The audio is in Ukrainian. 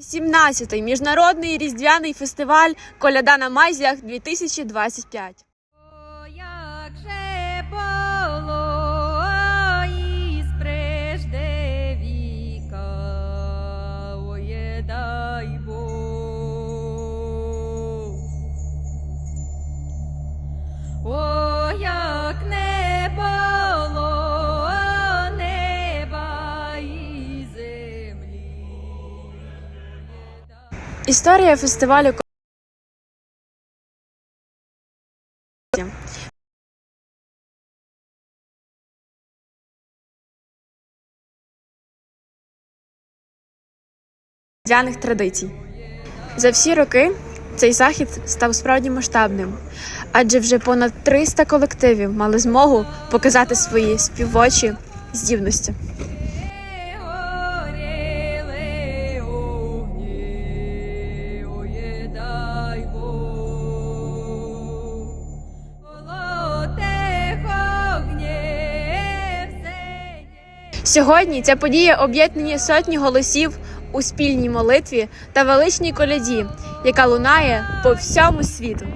17-й міжнародний різдвяний фестиваль Коляда на Майзлях 2025. О, як же Історія фестивалю різдвяних традицій. За всі роки цей захід став справді масштабним, адже вже понад 300 колективів мали змогу показати свої співочі здібності. Сьогодні ця подія об'єднує сотні голосів у спільній молитві та величній коляді, яка лунає по всьому світу.